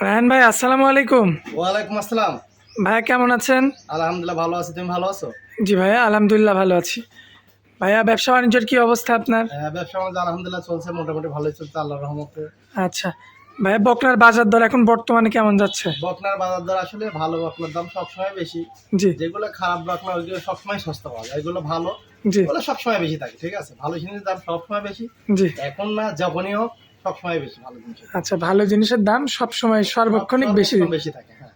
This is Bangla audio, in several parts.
রায়হান ভাই আসসালামু আলাইকুম। ওয়ালাইকুম আসসালাম। ভাইয়া কেমন আছেন? আলহামদুলিল্লাহ ভালো আছি। তুমি ভালো আছো? জি ভাইয়া আলহামদুলিল্লাহ ভালো আছি। ভাইয়া ব্যবসা বাণিজ্যের কি অবস্থা আপনার? হ্যাঁ, ব্যবসা আমাদের আলহামদুলিল্লাহ চলছে মোটামুটি ভালোই চলছে আল্লাহর রহমতে। আচ্ছা। ভাইয়া বকনার বাজার দর এখন বর্তমানে কেমন যাচ্ছে? বকনার বাজার দর আসলে ভালো বকনার দাম সবসময় বেশি। জি। যেগুলো খারাপ বকনা ওইগুলো সবসময় সস্তা পাওয়া যায়। এগুলো ভালো জি। ওগুলো সবসময় বেশি থাকে ঠিক আছে? ভালো জিনিসের দাম সবসময় বেশি। জি। এখন না যখনই হোক সবসময় বেশি ভালো জিনিস আচ্ছা ভালো জিনিসের দাম সবসময় সর্বক্ষণিক বেশি বেশি থাকে হ্যাঁ।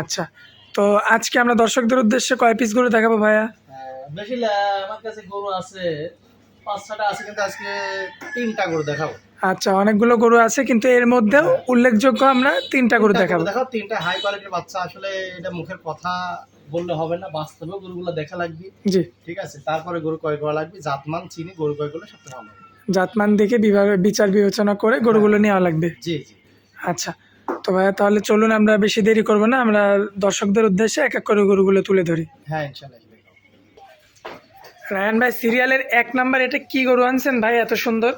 আচ্ছা তো আজকে আমরা দর্শকদের উদ্দেশ্যে কয় পিস গরু দেখাবো ভাইয়া? হ্যাঁ, বেশি আমার কাছে গরু আছে পাঁচ ছটা আছে কিন্তু আজকে তিনটা গরু দেখাবো। আচ্ছা অনেকগুলো গরু আছে কিন্তু এর মধ্যেও উল্লেখযোগ্য আমরা তিনটা গরু দেখাবো। দেখাও তিনটা হাই কোয়ালিটির বাচ্চা আসলে এটা মুখের কথা বললে হবে না বাস্তবে গরুগুলো দেখা লাগবে। জি। ঠিক আছে তারপরে গরু ক্রয় করা লাগবে জাতমান চিনি গরু ক্রয় করলে সবচেয়ে ভালো। জাতমান দেখে বিভাগ বিচার বিবেচনা করে গরুগুলো নেওয়া লাগবে। জি জি। আচ্ছা তো ভাইয়া তাহলে চলুন আমরা বেশি দেরি করব না আমরা দর্শকদের উদ্দেশ্যে এক এক করে গরুগুলো তুলে ধরি। হ্যাঁ ইনশাল্লাহ রায়ান ভাই সিরিয়ালের এক নাম্বার এটা কি গরু আনছেন ভাই এত সুন্দর?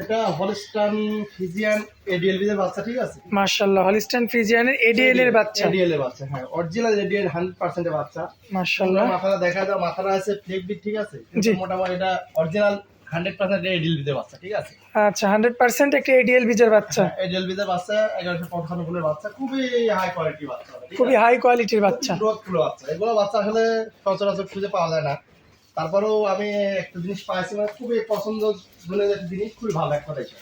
এটা হলস্টান ফিজিয়ান এডিএল এর বাচ্চা ঠিক আছে? মার্শাল্লাহ হলিস্টান ফ্রিজিয়ানের এডিএল এর বাচ্চা। এডিএল এর বাচ্চা হ্যাঁ অরিজিনাল এডিএল হান্ড্রেড পার্সেন্টের বাচ্চা। মার্শাল্লাহ মাথাটা দেখা যায় মাথাটা আছে ফ্লেক বিট ঠিক আছে? মোটামুটি এটা অরিজিনাল হান্ড্রেড পার্সেন্ট এডিএল বাচ্চা ঠিক আছে? আচ্ছা হান্ড্রেড পার্সেন্ট একটা এডিএল বীজের বাচ্চা। এডিএল এর বাচ্চা এগারোশো পঞ্চান্নগুলোর বাচ্চা খুবই হাই কোয়ালিটি বাচ্চা খুবই হাই কোয়ালিটির বাচ্চা। গ্রোথ ফুল বাচ্চা। এগুলো বাচ্চা আসলে সচরাচর খুঁজে পাওয়া যায় না। তারপরেও আমি একটা জিনিস পাইছি মানে খুবই পছন্দ একটা জিনিস খুবই ভালো একটা দেখে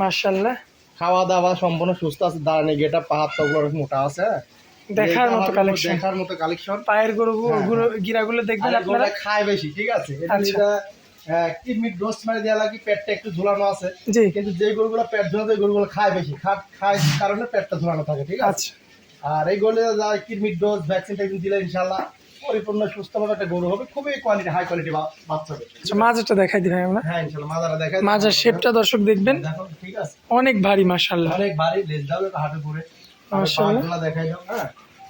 মার্শাল্লাহ খাওয়া দাওয়া সম্পূর্ণ সুস্থ আছে দাঁড়ানি গেটা মোটা আছে হ্যাঁ? দেখার মতো কালেকশন দেখার মতো কালেকশন পায়ের গরু হ্যাঁ, গুলো গিরাগুলো দেখবেন আপনারা। খায় বেশি ঠিক আছে? এটা আচ্ছা। এটা কিডনি ডোজ মারি দেওয়া লাগে পেটটা একটু ঝুলানো আছে। কিন্তু যে গরুগুলো পেট ঝুলানো গরুগুলো খায় বেশি। খায় কারণে পেটটা ঝুলানো থাকে ঠিক আছে? আচ্ছা। আর এই গরুলে যা কিডনি ডোজ ভ্যাকসিন ট্যাকসিন দিলে ইনশাল্লাহ পরিপূর্ণ সুস্থভাবে একটা গরু হবে খুবই কোয়ালিটি হাই কোয়ালিটি বাচ্চা হবে আচ্ছা মাজাটা দেখাই ভাই আমরা। হ্যাঁ ইনশাল্লাহ মাদারা দেখা মাজার শেপটা দর্শক দেখবেন। ঠিক আছে। অনেক ভারী মার্শাল্লাহ অনেক ভারী লেজ দাও হাঁটু করে মাশাআল্লাহ। দেখাই দাও হ্যাঁ।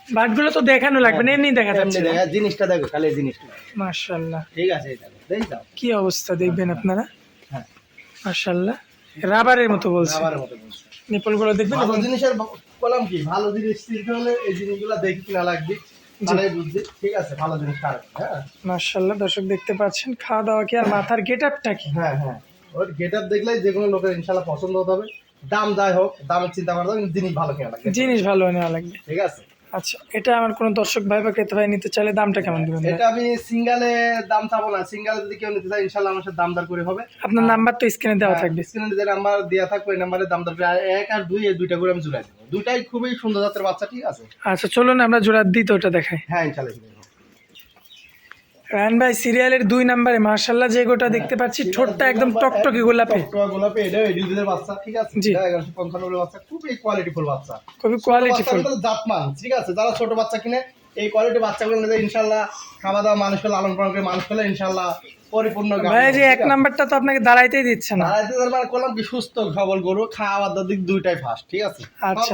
বাটগুলো তো দেখানো লাগবে না এমনি দেখা যাচ্ছে জিনিসটা দেখো খালি জিনিসটা। মার্শাল্লাহ ঠিক আছে এই দেখো। কি অবস্থা দেখবেন আপনারা? হ্যাঁ। মার্শাল্লাহ রাবারের মতো বলছে বলছো নিপলগুলো দেখবেন ভালো জিনিসের বললাম কি? ভালো জিনিস চিনতে হলে এই জিনিসগুলো দেখি কিনা লাগবে। ঠিক আছে ভালো জিনিস হ্যাঁ। মার্শাল্লাহ দর্শক দেখতে পাচ্ছেন খাওয়া দাওয়া কি আর মাথার গেট আপটা কি? হ্যাঁ হ্যাঁ। ওর গেট আপ দেখলেই যে কোনো লোকের ইনশাল্লাহ পছন্দ হতে হবে। দাম যাই হোক দামের চিন্তা জিনিস ভালো কেনা লাগে জিনিস ভালো নেওয়া লাগবে। ঠিক আছে? আচ্ছা এটা আমার কোনো দর্শক ভাই বা ক্রেতা ভাই নিতে চাইলে দামটা কেমন দিবেন এটা আমি সিঙ্গালে দাম চাবো না সিঙ্গালে যদি কেউ নিতে চায় ইনশাল্লাহ আমার সাথে দাম দর করে হবে। আপনার নাম্বার তো স্ক্রিনে দেওয়া থাকবে। স্ক্রিনে যে নাম্বার দেওয়া থাকবে ওই নাম্বারে দাম দর করে এক আর দুই এই দুইটা করে আমি জোড়া দেবো। দুইটাই খুবই সুন্দর জাতের বাচ্চা ঠিক আছে। আচ্ছা চলুন আমরা জোড়া দিই তো ওটা দেখাই। হ্যাঁ ইনশাল্লাহ রায়ন ভাই সিরিয়ালের দুই নাম্বারে মার্শাল্লাহ যে গোটা দেখতে পাচ্ছি ঠোঁটটা একদম টকটকে গোলাপি। গোলাপি এটা এডিল বিদের বাচ্চা ঠিক আছে? জি। এটা এগারোশো পঞ্চান্ন বাচ্চা খুবই কোয়ালিটি ফুল বাচ্চা। খুবই কোয়ালিটি ফুল জাতমান ঠিক আছে? যারা ছোট বাচ্চা কিনে এই কোয়ালিটি বাচ্চাগুলো নিলে ইনশাল্লাহ খাওয়া দাওয়া মানুষ পেলে লালন পালন করে মানুষ পেলে ইনশাল্লাহ পরিপূর্ণ ভাই যে এক নাম্বারটা তো আপনাকে দাঁড়াইতেই দিচ্ছে না। দাঁড়াইতে দাঁড়াতে করলাম কি সুস্থ সবল গরু খাওয়া দাওয়ার দিক দুইটাই ফার্স্ট ঠিক আছে? আচ্ছা।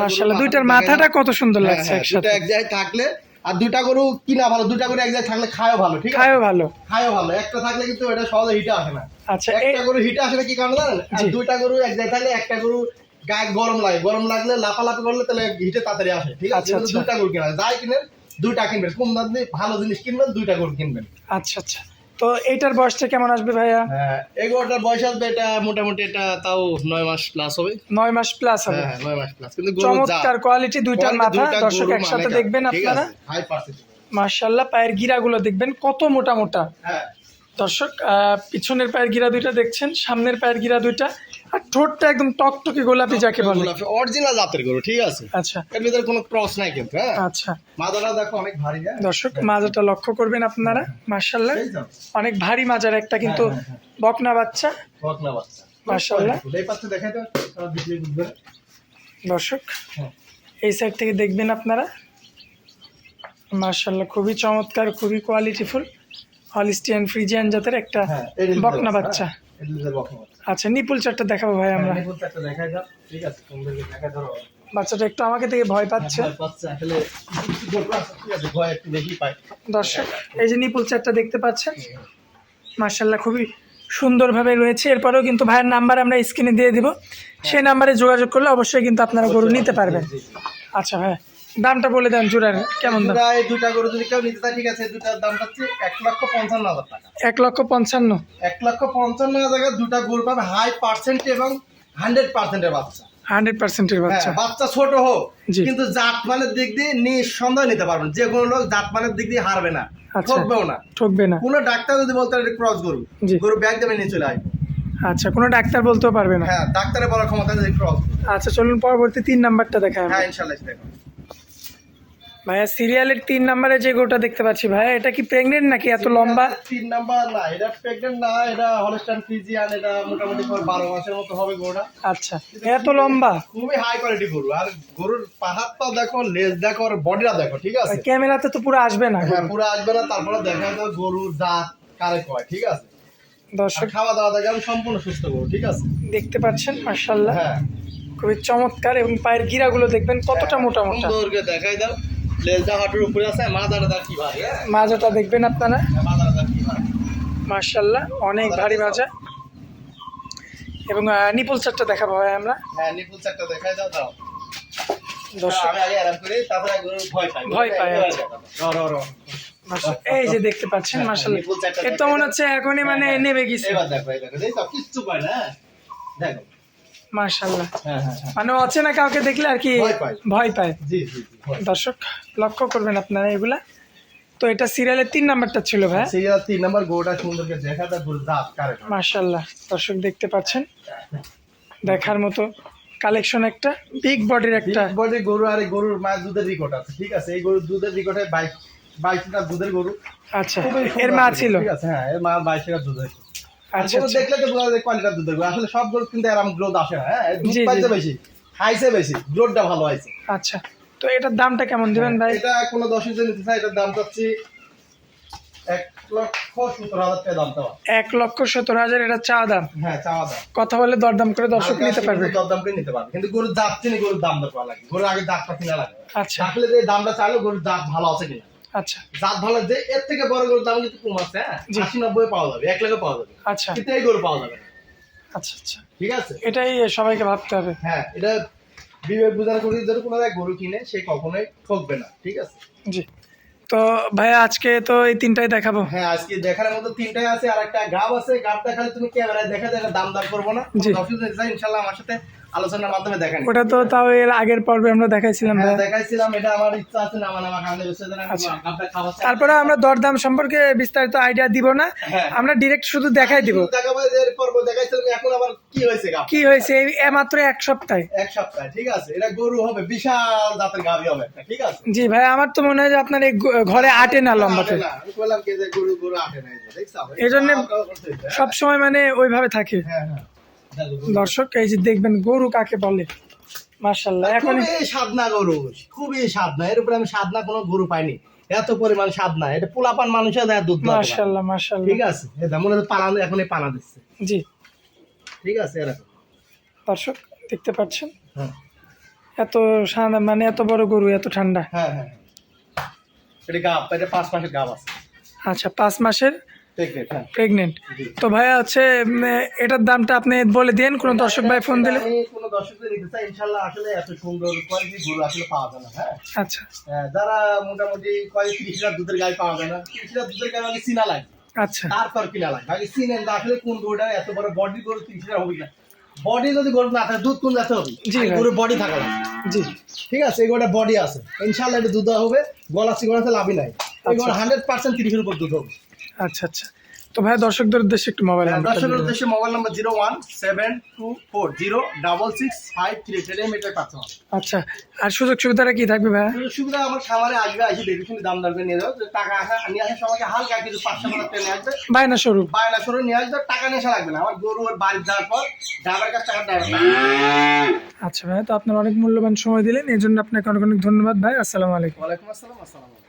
মাথা দুইটার মাথাটা কত সুন্দর হ্যাঁ, লাগছে হ্যাঁ, একসাথে। এক জায়গায় থাকলে আর দুইটা গরু কিনা ভালো দুইটা গরু এক জায়গায় থাকলে খায়ও ভালো ঠিক আছে? খায়ও ভালো। খায়ও ভালো একটা থাকলে কিন্তু এটা সহজে হিটে আসে না। আচ্ছা একটা গরু হিটে আসে না কি কারণে জানেন? আর। দুইটা গরু এক জায়গায় থাকলে একটা গরু গায়ে গরম লাগে গরম লাগলে লাফালাফি করলে তাহলে হিটে তাড়াতাড়ি আসে ঠিক আছে? আচ্ছা, আচ্ছা। দুইটা গরু কিনা যাই কিনেন দুইটা কিনবেন। কোন দাম দিয়ে ভালো জিনিস কিনবেন দুইটা গরু কিনবেন। আচ্ছা আচ্ছা। তো এইটার বয়সটা কেমন আসবে ভাইয়া? এগারোটার বয়স আসবে এটা মোটামুটি এটা তাও নয় মাস প্লাস হবে। নয় মাস প্লাস হবে। হ্যাঁ হ্যাঁ, নয় মাস প্লাস কিন্তু চমৎকার কোয়ালিটি দুইটার মাথা দর্শক একসাথে দেখবেন আপনারা? মার্শাল্লাহ পায়ের গিরাগুলো দেখবেন কত মোটা মোটা। হ্যাঁ। দর্শক পিছনের পায়ের গিরা দুইটা দেখছেন সামনের পায়ের গিরা দুইটা। আর ঠোঁটটা একদম টকটকে গোলাপি যাকে বলে। অরিজিনাল জাতের গরু ঠিক আছে? আচ্ছা। এর ভিতরে কোনো ক্রস নাই কিন্তু হ্যাঁ? আচ্ছা। মাদাটা দেখো অনেক ভারী হ্যাঁ? দর্শক মাজাটা লক্ষ্য করবেন আপনারা মার্শাল্লাহ অনেক ভারী মাজার একটা কিন্তু হ্যাঁ, হ্যাঁ, বকনা বাচ্চা। বকনা বাচ্চা। মাশাআল্লাহ। এই পাশে দেখাই বুঝবে দর্শক হ্যাঁ। এই সাইড থেকে দেখবেন আপনারা। মার্শাল্লাহ খুবই চমৎকার খুবই কোয়ালিটিফুল হলিস্টিয়ান ফ্রিজিয়ান জাতের একটা হ্যাঁ বকনা বাচ্চা। আচ্ছা নিপুল চারটা দেখাবো ভাই আমরা। হ্যাঁ, নিপুণটা একটা দেখাই দাও ঠিক আছে তোমাদেরকে দেখাই ধরো বাচ্চাটা একটু আমাকে থেকে ভয় পাচ্ছে। ভয় পাচ্ছে দর্শক এই যে নিপুল চারটা দেখতে পাচ্ছেন মার্শাল্লাহ খুবই সুন্দরভাবে রয়েছে। এরপরেও কিন্তু ভাইয়ের নাম্বার আমরা স্ক্রিনে দিয়ে দিব। সেই নাম্বারে যোগাযোগ করলে অবশ্যই কিন্তু আপনারা গরু নিতে পারবেন। আচ্ছা ভাই দামটা বলে দেন জোড়ার কেমন দাম? দুটা এই দুটা গরু যদি কেউ নিতে চায় ঠিক আছে দুটার দাম হচ্ছে এক লক্ষ পঞ্চান্ন হাজার টাকা। এক লক্ষ পঞ্চান্ন? এক লক্ষ পঞ্চান্ন হাজার টাকা দুটা গরু পাবে হাই পার্সেন্ট এবং হান্ড্রেড পার্সেন্টের বাচ্চা। হান্ড্রেড পার্সেন্টের হ্যাঁ, বাচ্চা। বাচ্চা ছোট হোক। কিন্তু জাতমানের দিক দিয়ে নিঃসন্দেহ নিতে পারবেন। যে কোনো লোক জাতমানের দিক দিয়ে হারবে না আচ্ছা। ঠকবেও না। ঠকবে না। কোনো ডাক্তার যদি বলতে ক্রস গরু। গরু ব্যাগ দেবে নিয়ে চলে আসবে। আচ্ছা কোনো ডাক্তার বলতেও পারবে না। হ্যাঁ ডাক্তারের বলার ক্ষমতা নেই ক্রস আচ্ছা চলুন পরবর্তী তিন নাম্বারটা আমরা। হ্যাঁ ইনশাল্লাহ দেখো ভাইয়া সিরিয়ালের তিন নাম্বারে যে গরুটা দেখতে পাচ্ছি ভাইয়া এটা কি প্রেগনেন্ট নাকি এত লম্বা? তিন নাম্বার না এটা প্রেগনেন্ট না এটা হলস্টাইন ফ্রিজিয়ান এটা মোটামুটি তোমার বারো মাসের মতো হবে গরুটা। আচ্ছা এত লম্বা? খুবই হাই কোয়ালিটি গরু আর গরুর পাহাড়টা দেখো লেজ দেখো আর বডিটা দেখো ঠিক আছে? ক্যামেরাতে তো পুরো আসবে না হ্যাঁ পুরো আসবে না তারপরে দেখা যাবে গরুর দাঁত কারে কয় ঠিক আছে? দর্শক খাওয়া দাওয়া দেখে আমি সম্পূর্ণ সুস্থ গরু ঠিক আছে? দেখতে পাচ্ছেন মার্শাল্লাহ হ্যাঁ। খুবই চমৎকার এবং পায়ের গিরাগুলো দেখবেন কতটা মোটা মোটা দেখাই দাও। লেজটা হাঁটুর উপরে আছে মাথাটা কি ভাই? হ্যাঁ মাজাটা দেখবেন আপনারা। মার্শাল্লাহ অনেক ভারী মাজা। এবং নিপুল চারটা দেখাবো ভাই আমরা। হ্যাঁ নিপুল চারটা দেখাই দাও দাও দর্শক আমি আগে আরাম করি তারপরে গরু ভয় পাই। আচ্ছা। দেখো। র র র। মার্শাল্লাহ, এই যে দেখতে পাচ্ছেন হ্যাঁ, মার্শাল্লাহ এর তো মনে হচ্ছে এখনই মানে নেমে নেবে গেছে। এবার দেখো এই দেখো দেখো কিচ্ছু পায় না। হ্যাঁ? দেখো। মার্শাল্লাহ। হ্যাঁ হ্যাঁ হ্যাঁ। মানে অচেনা কাউকে দেখলে আর কি ভয় পায়। দর্শক লক্ষ্য করবেন আপনারা এগুলা। তো এটা সিরিয়ালের তিন নাম্বারটা ছিল ভাই। আর তিন নম্বর করে দেখা দর্শক দেখতে পাচ্ছেন। দেখার মতো কালেকশন একটা বিগ বডির একটা। body গরু আর গরুর মা দুধের রেকর্ড আছে ঠিক আছে? এই গরুর দুধের রেকর্ডে বাইশ লিটার দুধের গরু। আচ্ছা এর মা ছিল? ঠিক আছে হ্যাঁ এর মা বাইশ লিটার দুধের। আচ্ছা আচ্ছা। দেখলে তো বোঝা যায় কোয়ালিটার গরু আসলে সব গরু কিন্তু এরকম গ্রোথ আসে না হ্যাঁ? দুধ পাইছে বেশি খাইছে বেশি গ্রোথটা ভালো হয়েছে। আচ্ছা তো এটার দামটা কেমন দিবেন ভাই? এটা কোনো নিতে চাই এটার দাম চাচ্ছি এক লক্ষ সত্তর হাজার এটা চা দাম? হ্যাঁ চাওয়া দাম। কথা বলে দরদাম করে দর্শক নিতে পারবে। দরদাম করে নিতে পারবে। কিন্তু গরুর দাঁত চিনি গরুর দাম করা লাগে। গরুর আগে দাঁতটা কিনা লাগে। আচ্ছা। থাকলে যে দামটা চাইলো গরুর দাঁত ভালো আছে কিনা। আচ্ছা। জাত ভালো যে এর থেকে বড় গরুর দাম কিন্তু কম আছে হ্যাঁ? আশি নব্বই পাওয়া যাবে এক লাখে পাওয়া যাবে। আচ্ছা। কিন্তু এই গরু পাওয়া যাবে না। আচ্ছা আচ্ছা। ঠিক আছে? এটাই সবাইকে ভাবতে হবে। হ্যাঁ এটা বিবেক বুঝার করে যদি কোনো জায়গায় গরু কিনে সে কখনোই ঠকবে না ঠিক আছে? জি। তো ভাইয়া আজকে তো এই তিনটাই দেখাবো। হ্যাঁ আজকে দেখার মতো তিনটাই আছে আর একটা গাব আছে। গাবটা খালি তুমি ক্যামেরায় দেখা যায় দাম দাম করব না। জি। ইনশাল্লাহ আমার সাথে আলোচনার মাধ্যমে দেখানি ওটা তো তাও এর আগের পর্বে আমরা দেখাইছিলাম হ্যাঁ দেখাইছিলাম এটা আমার ইচ্ছা আছে নামা নামা বিসর্জন আমি আচ্ছা। গাবটা খাওয়া। তারপরে আমরা দরদাম সম্পর্কে বিস্তারিত আইডিয়া দিব না হ্যাঁ। আমরা ডিরেক্ট শুধু দেখাই দিব দেখাবো এর পর্ব দেখাইছিলাম এখন আবার কি হয়েছে গাব কি হয়েছে এই মাত্র এক সপ্তাহে এক সপ্তাহ ঠিক আছে এটা গরু হবে বিশাল জাতের গাভি হবে ঠিক আছে জি ভাই আমার তো মনে হয় যে আপনার এই ঘরে আটে না লম্বাতে আটে না। আমি বললাম যে গরু গরু আটে না এই জন্যে হ্যাঁ? সব সময় মানে ওইভাবে থাকে হ্যাঁ, হ্যাঁ। দর্শক এই যে দেখবেন গরু কাকে বলে? মার্শাল্লাহ এখন খুবই সাদনা গরু খুবই সাদনা এর উপরে আমি সাদনা কোনো গরু পাইনি। এত পরিমাণ সাদনা এটা পোলাপান মানুষের দেয় দুধ। মার্শাল্লাহ মার্শাল্লাহ ঠিক আছে? এটা মনে পানা এখন পানা দিচ্ছে। জি। ঠিক আছে এরকম। দর্শক দেখতে পাচ্ছেন? হ্যাঁ। এত ঠান্ডা মানে এত বড় গরু এত ঠান্ডা। হ্যাঁ হ্যাঁ। এটা গাব এটা পাঁচ মাসের গাব আছে। আচ্ছা পাঁচ মাসের প্রেগনেন্ট হ্যাঁ। তো ভাইয়া হচ্ছে এটার দামটা আপনি বলে দিন কোনো দর্শক ভাই ফোন দিলে। কোনো দর্শকদের নিতে চাই ইনশাল্লাহ আসলে এত সুন্দর কোয়ালিটি গরু আসলে পাওয়া যায় না হ্যাঁ। আচ্ছা। হ্যাঁ, যারা মোটামুটি কয়েক ত্রিশ লিটার দুধের গায়ে পাওয়া যায় না ত্রিশ লিটার দুধের আগে চিনা লাগে আচ্ছা। তারপর কিনা লাগে আগে চিনেন আসলে কোন গরুটা এত বড় বডি গরু ত্রিশ লিটার হবে না বডি যদি গরু না থাকে দুধ কোন যাতে হবে। গরুর বডি থাকা লাগে। জি। ঠিক আছে এই গরুটা বডি আছে। ইনশাল্লাহ এটা দুধ হবে গলা সিগড়াতে লাভই নাই। এই গরু আচ্ছা। হান্ড্রেড পার্সেন্ট তিরিশের উপর দুধ হবে। আচ্ছা আচ্ছা। তো ভাইয়া দর্শকদের উদ্দেশ্যে একটু মোবাইল নাম্বারটা দর্শকের দিয়ে দিন। উদ্দেশ্যে mobile number zero one seven two four zero double six five three metre আমার আচ্ছা আর সুযোগ সুবিধাটা কি থাকবে ভাইয়া সুযোগ সুবিধা আমার খামারে আসবে আসে দেখে শুনে দাম দর করে নিয়ে যাও টাকা আসা নিয়ে আসে সবাইকে হালকা কিছু পাঁচশো টাকা নিয়ে আসবে। বায়না স্বরূপ বায়না সরে নিয়ে আসবে টাকা নিয়ে আসা লাগবে না। আমার গরু ওর বাড়ি যাওয়ার পর ড্রাইভার কাছে টাকা আচ্ছা ভাইয়া তো আপনার অনেক মূল্যবান সময় দিলেন এই জন্য আপনাকে অনেক অনেক ধন্যবাদ ভাই। আসসালামু আলাইকুম। ওয়ালাইকুম আসসালাম আসসালাম